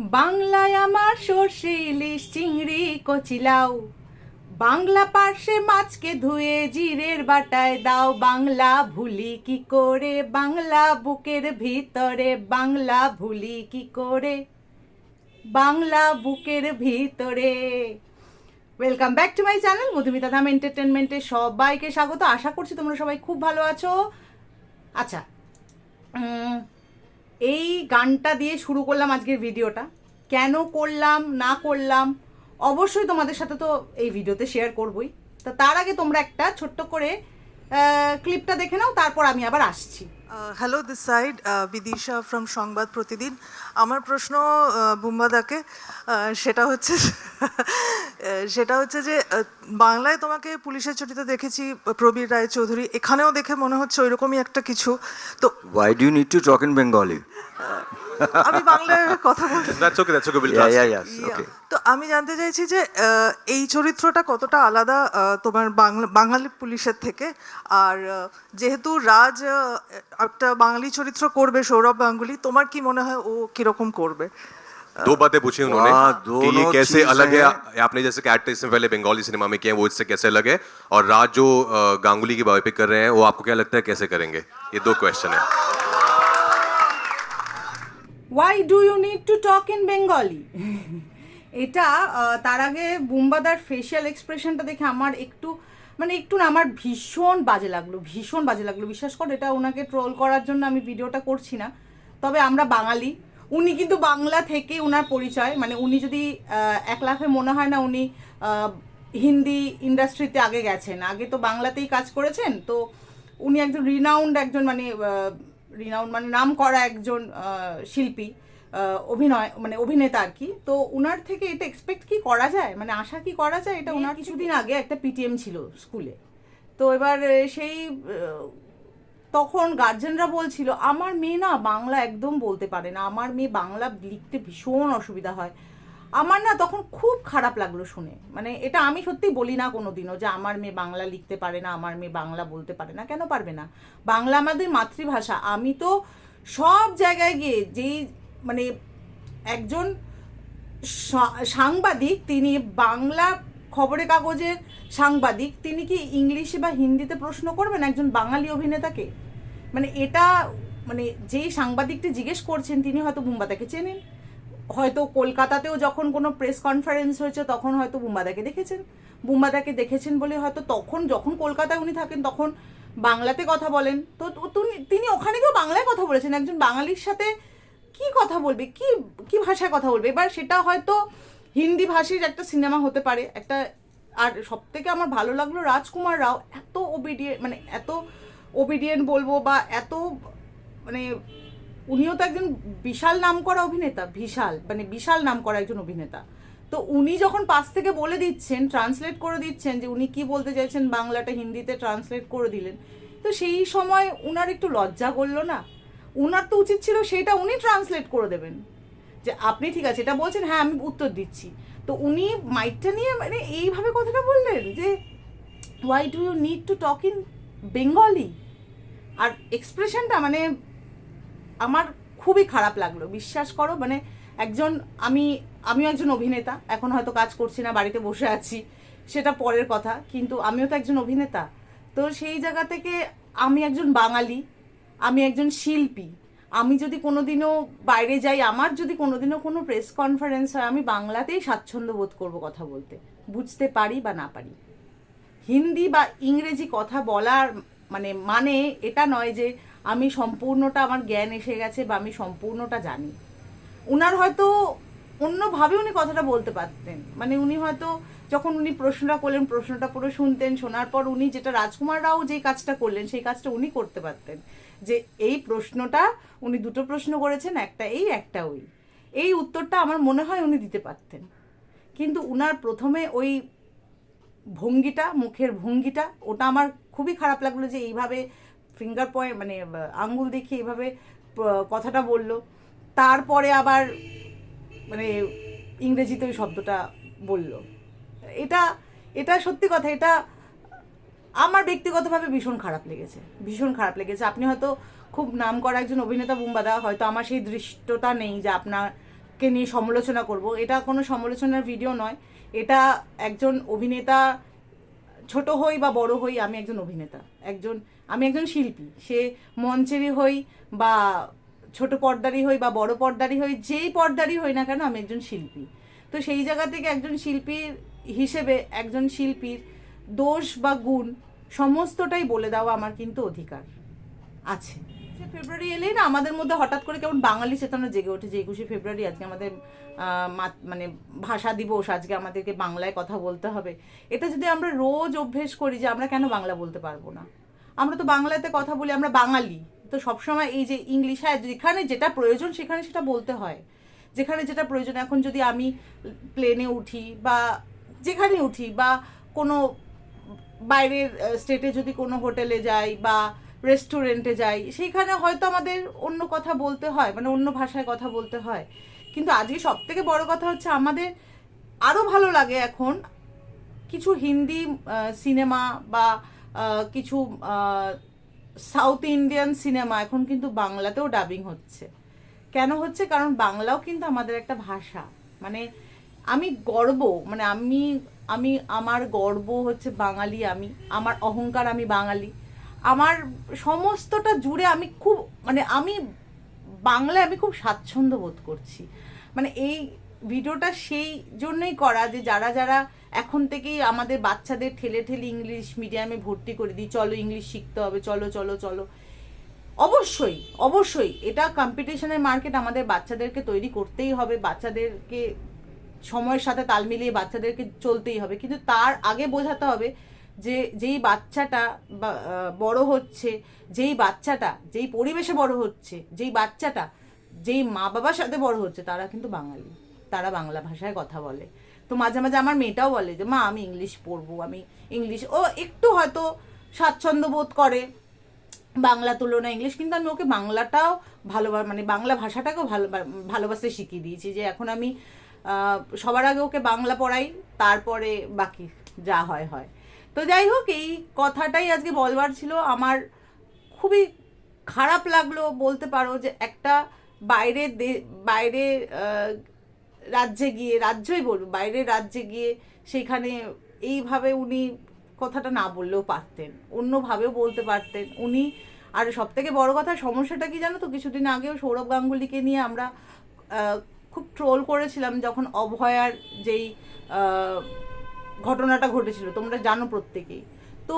বাংলায় আমার সর্ষে, ইলিশ, চিংড়ি কচিলাও বাংলা পার্শ্বে মাছকে ধুয়ে জিরের বাটায় দাও। বাংলা ভুলি কি করে? বাংলা বুকের ভিতরে বাংলা ভুলি কি করে? বাংলা বুকের ভিতরে। Welcome back to my channel Madhumita Dham এন্টারটেনমেন্টে সবাইকে স্বাগত। আশা করছি তোমরা সবাই খুব ভালো আছো। আচ্ছা এই গানটা দিয়ে শুরু করলাম আজকের ভিডিওটা। কেন করলাম, না করলাম, অবশ্যই তোমাদের সাথে তো এই ভিডিওতে শেয়ার করবই। তা তার আগে তোমরা একটা ছোট্ট করে ক্লিপটা দেখে নাও, তারপর আমি আবার আসছি। Hello the side Bidisha from Sangbad Pratidin আমার প্রশ্ন বুম্বাদাকে সেটা হচ্ছে সেটা হচ্ছে যে বাংলায় তোমাকে পুলিশের চরিত্রে দেখেছি প্রবীর রায় চৌধুরী এখানেও দেখে মনে হচ্ছে ওইরকমই একটা কিছু তো why do need to talk in Bengali Bengali? আমি বাংলায় কথা বলতে That's okay, that's okay, we'll Yeah, translate. yeah, yes. Okay. তো আমি জানতে চাইছি যে আহ, এই চরিত্রটা কতটা আলাদা আহ, তোমার বাংলা বাঙালি পুলিশের থেকে আর আহ, যেহেতু রাজ আহ, একটা বাঙালি চরিত্র করবে সৌরভ গাঙ্গুলি তোমার কি মনে হয় ও কিরকম করবে दो बातें पूछी उन्होंने वाह, कि ये दोनों कैसे चीज़ें अलग है हैं। आपने जैसे कैरेक्टर इससे पहले बंगाली सिनेमा में किया है, वो इससे कैसे अलग है और राज जो अ, गांगुली की बायोपिक कर रहे हैं वो आपको क्या लगता है कैसे करेंगे ये दो क्वेश्चन है why do you need to talk in Bengali এটা তার আগে বুম্বাদার ফেশিয়াল এক্সপ্রেশনটা দেখে আমার একটু মানে একটু না, আমার ভীষণ বাজে লাগল, ভীষণ বাজে লাগল। বিশ্বাস করো, এটা ওনাকে ট্রোল করার জন্য আমি ভিডিওটা করছি না। তবে আমরা বাঙালি, উনি কিন্তু বাংলা থেকে ওনার পরিচয় মানে উনি যদি এক লাফে মনে হয় না উনি হিন্দি ইন্ডাস্ট্রিতে আগে গেছেন। আগে তো বাংলাতেই কাজ করেছেন, তো উনি একজন রিনাউন্ড একজন মানে রিনাউন্ড মানে নাম করা একজন শিল্পী অভিনয় মানে অভিনেতা আর কি। তো ওনার থেকে এটা এক্সপেক্ট কি করা যায়? মানে আশা কি করা যায়? এটা ওনার কিছুদিন আগে একটা পিটিএম ছিল স্কুলে। তো এবার সেই তখন গার্জেনরা বলছিল আমার মেয়ে না বাংলা একদম বলতে পারে না। আমার মেয়ে বাংলা লিখতে ভীষণ অসুবিধা হয়। আমার না তখন খুব খারাপ লাগল শুনে। মানে এটা আমি সত্যি বলি না কোনো দিনও যে আমার মেয়ে বাংলা লিখতে পারে না, আমার মেয়ে বাংলা বলতে পারে না, কেন পারবে না? বাংলা আমাদের মাতৃভাষা। আমি তো সব জায়গায় গিয়ে যেই মানে একজন সাংবাদিক, তিনি বাংলা খবরের কাগজের সাংবাদিক, তিনি কি ইংলিশে বা হিন্দিতে প্রশ্ন করবেন একজন বাঙালি অভিনেতাকে? মানে এটা মানে যেই সাংবাদিকটি জিজ্ঞেস করছেন, তিনি হয়তো বুম্বাদাকে চেনেন। হয়তো কলকাতাতেও যখন কোনো প্রেস কনফারেন্স হয়েছে, তখন হয়তো বুম্বাদাকে দেখেছেন। বুম্বাদাকে দেখেছেন বলে হয়তো তখন যখন কলকাতায় উনি থাকেন, তখন বাংলাতে কথা বলেন। তো তিনি ওখানে গিয়েও বাংলায় কথা বলেছেন। একজন বাঙালির সাথে কি কথা বলবে? কি কি ভাষায় কথা বলবে? এবার সেটা হয়তো হিন্দি ভাষীর একটা সিনেমা হতে পারে। একটা, আর সব থেকে আমার ভালো লাগল রাজকুমার রাও এত ওবিডিয়েন্ট মানে এত ওবিডিয়েন্ট বলব বা এত মানে উনিও তো একজন বিশাল নাম করা অভিনেতা, বিশাল মানে বিশাল নাম করা একজন অভিনেতা। তো উনি যখন পাশ থেকে বলে দিচ্ছেন ট্রান্সলেট করে দিচ্ছেন যে উনি কি বলতে চাইছেন, বাংলাটা হিন্দিতে ট্রান্সলেট করে দিলেন, তো সেই সময় উনার একটু লজ্জা করল না। উনার তো উচিত ছিল সেটা উনি ট্রান্সলেট করে দেবেন। যে আপনি ঠিক আছে, এটা বলছেন হ্যাঁ আমি উত্তর দিচ্ছি। তো উনি মাইকটা নিয়ে মানে এইভাবে কথাটা বললেন যে why do you need to talk in Bengali আর এক্সপ্রেশনটা মানে আমার খুবই খারাপ লাগল। বিশ্বাস করো মানে একজন আমি, আমিও একজন অভিনেতা, এখন হয়তো কাজ করছি না, বাড়িতে বসে আছি, সেটা পরের কথা, কিন্তু আমিও তো একজন অভিনেতা। তো সেই জায়গা থেকে আমি একজন বাঙালি, আমি একজন শিল্পী, আমি যদি কোনোদিনও বাইরে যাই, আমার যদি কোনোদিনও কোনো প্রেস কনফারেন্স হয়, আমি বাংলাতেই স্বাচ্ছন্দ্য বোধ করব কথা বলতে। বুঝতে পারি বা না পারি। হিন্দি বা ইংরেজি কথা বলার মানে মানে এটা নয় যে আমি সম্পূর্ণটা আমার জ্ঞান এসে গেছে বা আমি সম্পূর্ণটা জানি। উনার হয়তো অন্যভাবে উনি কথাটা বলতে পারতেন। মানে উনি হয়তো যখন উনি প্রশ্নটা করলেন, প্রশ্নটা পুরো শুনতেন, শোনার পর উনি যেটা রাজকুমার রাও যেই কাজটা করলেন, সেই কাজটা উনি করতে পারতেন। যে এই প্রশ্নটা উনি দুটো প্রশ্ন করেছেন, একটা এই, একটা ওই। এই উত্তরটা আমার মনে হয় উনি দিতে পারতেন। কিন্তু উনার প্রথমে ওই ভঙ্গিটা, মুখের ভঙ্গিটা, ওটা আমার খুবই খারাপ লাগল যে এইভাবে ফিঙ্গার পয়েন্ট মানে আঙ্গুল দেখিয়ে এইভাবে কথাটা বলল। তারপরে আবার মানে ইংরেজিতে ওই শব্দটা বলল। এটা এটা সত্যি কথা, এটা আমার ব্যক্তিগতভাবে ভীষণ খারাপ লেগেছে, ভীষণ খারাপ লেগেছে। আপনি হয়তো খুব নাম করা একজন অভিনেতা বুম্বাদা হয়তো আমার সেই দৃষ্টটা নেই যে আপনাকে নিয়ে সমালোচনা করব। এটা কোনো সমালোচনার ভিডিও নয়। এটা একজন অভিনেতা ছোট হই বা বড় হই আমি একজন অভিনেতা, একজন, আমি একজন শিল্পী। সে মঞ্চেরই হই বা ছোট পর্দারই হই বা বড় পর্দারই হই, যেই পর্দারই হই না কেন আমি একজন শিল্পী। তো সেই জায়গা থেকে একজন শিল্পীর হিসেবে একজন শিল্পীর দোষ বা গুণ সমস্তটাই বলে দেওয়া আমার কিন্তু অধিকার আছে। ফেব্রুয়ারি এলেই না আমাদের মধ্যে হঠাৎ করে কেমন বাঙালি চেতনা জেগে ওঠে যে একুশে ফেব্রুয়ারি আজকে আমাদের মানে ভাষা দিবস, আজকে আমাদেরকে বাংলায় কথা বলতে হবে। এটা যদি আমরা রোজ অভ্যেস করি যে আমরা কেন বাংলা বলতে পারব না? আমরা তো বাংলাতে কথা বলি, আমরা বাঙালি। তো সবসময় এই যে ইংলিশ হ্যাঁ যেখানে যেটা প্রয়োজন সেখানে সেটা বলতে হয়। যেখানে যেটা প্রয়োজন, এখন যদি আমি প্লেনে উঠি বা যেখানে উঠি বা কোনো বাইরের স্টেটে যদি কোনো হোটেলে যাই বা রেস্টুরেন্টে যাই, সেইখানে হয়তো আমাদের অন্য কথা বলতে হয় মানে অন্য ভাষায় কথা বলতে হয়। কিন্তু আজকে সব থেকে বড় কথা হচ্ছে আমাদের আরও ভালো লাগে এখন কিছু হিন্দি সিনেমা বা কিছু সাউথ ইন্ডিয়ান সিনেমা এখন কিন্তু বাংলাতেও ডাবিং হচ্ছে। কেন হচ্ছে? কারণ বাংলাও কিন্তু আমাদের একটা ভাষা। মানে আমি গর্ব মানে আমি আমি, আমার গর্ব হচ্ছে বাঙালি আমি, আমার অহংকার আমি বাঙালি। আমার সমস্তটা জুড়ে আমি খুব মানে আমি বাংলায় আমি খুব স্বাচ্ছন্দ্য বোধ করছি। মানে এই ভিডিওটা সেই জন্যই করা যে যারা যারা এখন থেকেই আমাদের বাচ্চাদের ঠেলে ঠেলে ইংলিশ মিডিয়ামে ভর্তি করে দিই, চলো ইংলিশ শিখতে হবে, চলো চলো চলো। অবশ্যই অবশ্যই এটা কম্পিটিশনের মার্কেট আমাদের বাচ্চাদেরকে তৈরি করতেই হবে, বাচ্চাদেরকে সময়ের সাথে তাল মিলিয়ে বাচ্চাদেরকে চলতেই হবে। কিন্তু তার আগে বোঝাতে হবে যে, যেই বাচ্চাটা বড় হচ্ছে, যেই বাচ্চাটা, যেই পরিবেশে বড় হচ্ছে, যেই বাচ্চাটা, যেই মা বাবার সাথে বড় হচ্ছে, তারা কিন্তু বাঙালি। তারা বাংলা ভাষায় কথা বলে। তো মাঝে মাঝে আমার মেয়েটাও বলে যে, মা, আমি ইংলিশ পড়ব, আমি ইংলিশ ও একটু হয়তো স্বাচ্ছন্দ্য বোধ করে বাংলা তুলনায় ইংলিশ, কিন্তু আমি ওকে বাংলাটাও ভালো মানে বাংলা ভাষাটাকেও ভালো ভালোবাসতে শিখিয়ে দিয়েছি যে, এখন আমি সবার আগে ওকে বাংলা পড়াই, তারপরে বাকি যা হয় হয়। তো যাই হোক, এই কথাটাই আজকে বলবার ছিল। আমার খুবই খারাপ লাগল বলতে পারো যে একটা বাইরের দে- বাইরে রাজ্যে গিয়ে, রাজ্যই বলব বাইরের রাজ্যে গিয়ে সেখানে এইভাবে উনি কথাটা না বললেও পারতেন, অন্যভাবেও বলতে পারতেন। উনি, আর সব থেকে বড় কথা, সমস্যাটা কি জানো তো, কিছুদিন আগেও সৌরভ গাঙ্গুলিকে নিয়ে আমরা খুব ট্রোল করেছিলাম যখন অভয়ার যেই ঘটনাটা ঘটেছিল, তোমরা জানো প্রত্যেকেই। তো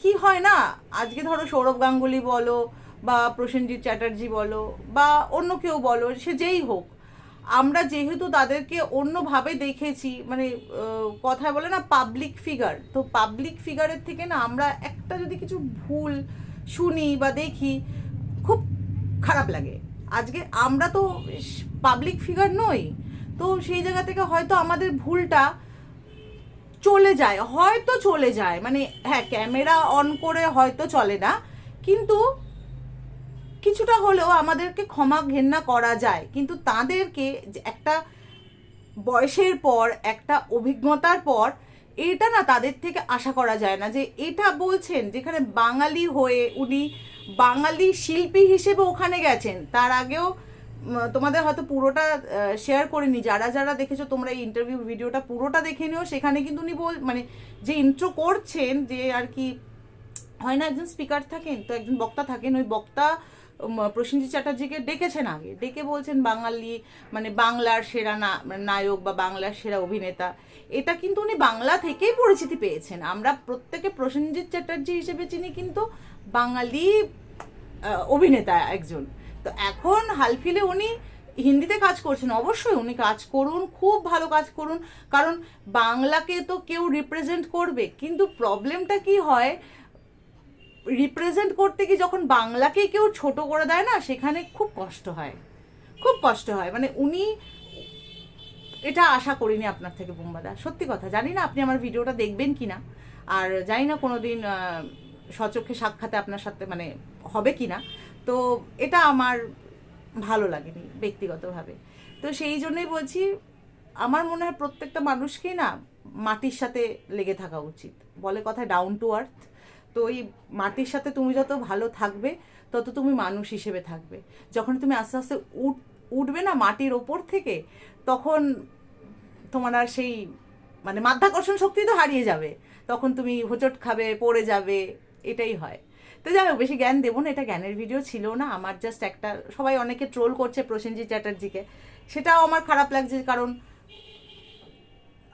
কি হয় না, আজকে ধরো সৌরভ গাঙ্গুলি বলো বা প্রসেনজিৎ চ্যাটার্জি বলো বা অন্য কেউ বলো, সে যেই হোক, আমরা যেহেতু তাদেরকে অন্যভাবে দেখেছি মানে কথায় বলে না পাবলিক ফিগার তো পাবলিক ফিগারের থেকে না আমরা একটা যদি কিছু ভুল শুনি বা দেখি, খুব খারাপ লাগে। আজকে আমরা তো পাবলিক ফিগার নই, তো সেই জায়গা থেকে হয়তো আমাদের ভুলটা চলে যায়, হয়তো চলে যায়। মানে হ্যাঁ ক্যামেরা অন করে হয়তো চলে না, কিন্তু কিছুটা হলেও আমাদেরকে ক্ষমা ঘেন্না করা যায়। কিন্তু তাদেরকে একটা বয়সের পর, একটা অভিজ্ঞতার পর, এটা না তাদের থেকে আশা করা যায় না যে এটা বলছেন, যেখানে বাঙালি হয়ে উনি বাঙালি শিল্পী হিসেবে ওখানে গেছেন, তার আগেও তোমাদের হয়তো পুরোটা শেয়ার করে নি যারা যারা দেখেছ তোমরা এই ইন্টারভিউ ভিডিওটা পুরোটা দেখে নিও। সেখানে কিন্তু উনি বল মানে যে ইন্ট্রো করছেন, যে আর কি হয় না, একজন স্পিকার থাকেন, তো একজন বক্তা থাকেন, ওই বক্তা প্রসেনজিৎ চ্যাটার্জিকে ডেকেছেন আগে। ডেকে বলছেন, বাঙালি মানে বাংলার সেরা নায়ক বা বাংলার সেরা অভিনেতা। এটা কিন্তু উনি বাংলা থেকেই পরিচিতি পেয়েছেন। আমরা প্রত্যেকে প্রসেনজিৎ চ্যাটার্জি হিসেবে চিনি, কিন্তু বাঙালি অভিনেতা একজন। তো এখন হালফিলে উনি হিন্দিতে কাজ করছেন, অবশ্যই উনি কাজ করুন, খুব ভালো কাজ করুন। কারণ বাংলাকে তো কেউ রিপ্রেজেন্ট করবে, কিন্তু প্রবলেমটা কি হয়? রিপ্রেজেন্ট করতে কি যখন বাংলাকে কেউ ছোট করে দেয় না, সেখানে খুব কষ্ট হয়। খুব কষ্ট হয়। মানে উনি, এটা আশা করিনি আপনার থেকে, বোম্বাদা। সত্যি কথা, জানি না আপনি আমার ভিডিওটা দেখবেন কি না আর জানি না কোনো দিন সচক্ষে সাক্ষাতে আপনার সাথে মানে হবে কি না তো এটা আমার ভালো লাগেনি ব্যক্তিগতভাবে। তো সেই জন্যই বলছি, আমার মনে হয় প্রত্যেকটা মানুষকেই না মাটির সাথে লেগে থাকা উচিত। বলে কথা ডাউন টু আর্থ তো এই মাটির সাথে তুমি যত ভালো থাকবে, তত তুমি মানুষ হিসেবে থাকবে। যখন তুমি আস্তে আস্তে উঠ, উঠবে না মাটির ওপর থেকে, তখন তোমার আর সেই মানে মাধ্যাকর্ষণ শক্তি তো হারিয়ে যাবে। তখন তুমি হোঁচট খাবে, পড়ে যাবে, এটাই হয়। তো যাই হোক, বেশি জ্ঞান দেবো না, এটা জ্ঞানের ভিডিও ছিল না। আমার জাস্ট একটা, সবাই অনেকে ট্রোল করছে প্রসেনজিৎ চ্যাটার্জিকে। সেটাও আমার খারাপ লাগছে, কারণ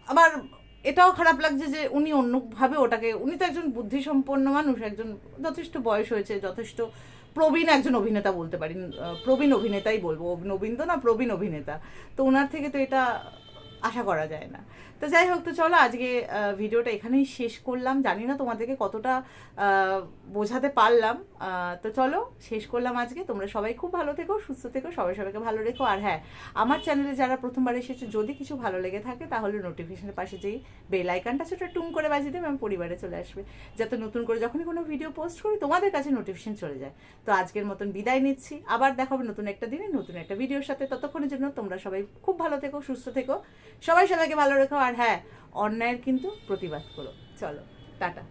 আবার এটাও খারাপ লাগছে যে উনি অন্যভাবে ওটাকে, উনি তো একজন বুদ্ধিসম্পন্ন মানুষ, একজন যথেষ্ট বয়স হয়েছে, যথেষ্ট প্রবীণ একজন অভিনেতা বলতে পারি। প্রবীণ অভিনেতাই বলব, নবীন তো না, প্রবীণ অভিনেতা। তো ওনার থেকে তো এটা আশা করা যায় না। তো যাই হোক, তো চলো আজকে ভিডিওটা এখানেই শেষ করলাম। জানি না তোমাদেরকে কতটা বোঝাতে পারলাম। তো চলো শেষ করলাম আজকে। তোমরা সবাই খুব ভালো থেকো, সুস্থ থেকো, সবাই সবাইকে ভালো রেখো। আর হ্যাঁ আমার চ্যানেলে যারা প্রথমবার এসেছে, যদি কিছু ভালো লেগে থাকে, তাহলে নোটিফিকেশনের পাশে যেই বেল আইকনটা সেটা টুং করে বাজিয়ে দেবে, আমি পরিবারে চলে আসবে। যাতে নতুন করে যখনই কোনো ভিডিও পোস্ট করি, তোমাদের কাছে নোটিফিকেশন চলে যায়। তো আজকের মতন বিদায় নিচ্ছি। আবার দেখা হবে নতুন একটা দিনে, নতুন একটা ভিডিওর সাথে। ততক্ষণের জন্য তোমরা সবাই খুব ভালো থেকো, সুস্থ থেকো। সবাই সবাইকে ভালো রেখো আর হ্যাঁ অন্যায়ের কিন্তু প্রতিবাদ করো। চলো টাটা।